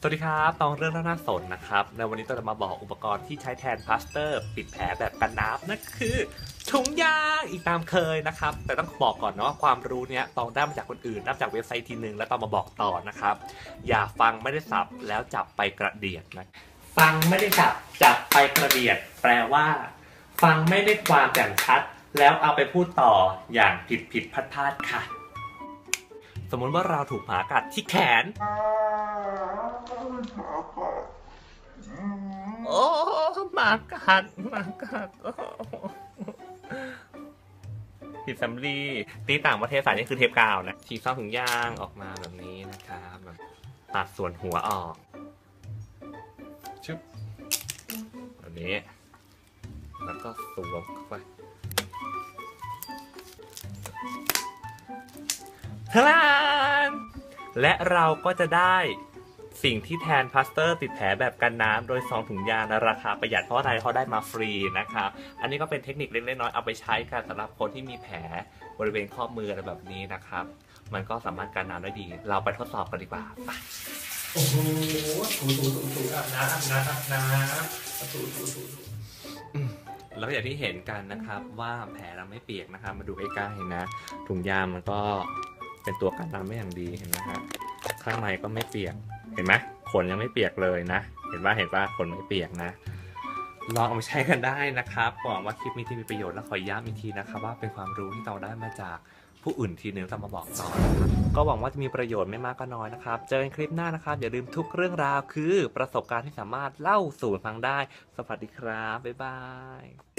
สวัสดีครับตองเรื่องน่าสนนะครับ ในวันนี้เราจะมาบอกอุปกรณ์ที่ใช้แทนพลาสเตอร์ ปิดแผลแบบกันน้ำนั่นคือถุงยางอีกตามเคยนะครับ แต่ต้องบอกก่อนเนาะว่าความรู้เนี้ยตองได้มาจากคนอื่นได้จากเว็บไซต์ทีหนึ่งแล้วตองมาบอกต่อนะครับ อย่าฟังไม่ได้สับแล้วจับไปกระเดียดนะฟังไม่ได้สับจับไปกระเดียดแปลว่า ฟังไม่ได้ความแจ่มชัด แล้วเอาไปพูดต่ออย่างผิดผิดพลาดพลาดค่ะ สมมติว่าเราถูกหมากัดที่แขน โอ้หมากัดหมากัดโอ้ผิดสำลีตีต่างประเทศสายนี่คือเทปกาวนะฉีกซองถุงยางออกมาแบบนี้นะครับแบบตัดส่วนหัวออกชึบแบบนี้ แล้วก็สวมเข้าไป ทลานและเราก็จะได้สิ่งที่แทนพลาสเตอร์ติดแผลแบบกันน้ำโดยซองถุงยางในราคาประหยัดเพราะอะไรเขาได้มาฟรีนะครับ อันนี้ก็เป็นเทคนิคเล็กๆน้อยๆเอาไปใช้กันสำหรับคนที่มีแผลบริเวณข้อมืออะไรแบบนี้นะครับ มันก็สามารถกันน้ำได้ดี เราไปทดสอบกันดีกว่าไปโอ้โหถูถูถูถูอาบน้ำอาบน้ำอาบน้ำถูถูถูถูแล้วอย่างที่เห็นกันนะครับว่าแผลเราไม่เปียกนะครับ มาดูใกล้ๆนะ ถุงยางมันก็ เป็นตัวกันน้ำไม่อย่างดีเห็นไหมครับข้างในก็ไม่เปียกเห็นไหมขนยังไม่เปียกเลยนะ เห็นว่าเห็นว่าขนไม่เปียกนะลองเอาไปใช้กันได้นะครับหวังว่าคลิปนี้ที่มีประโยชน์และขอย้ำอีกทีนะครับว่าเป็นความรู้ที่เราได้มาจากผู้อื่นทีนึงเรามาบอกต่อนะก็หวังว่าจะมีประโยชน์ไม่มากก็น้อยนะครับ เจอกันคลิปหน้านะครับ อย่าลืมทุกเรื่องราวคือประสบการณ์ที่สามารถเล่าสู่ฟังได้ สวัสดีครับ บ๊ายบาย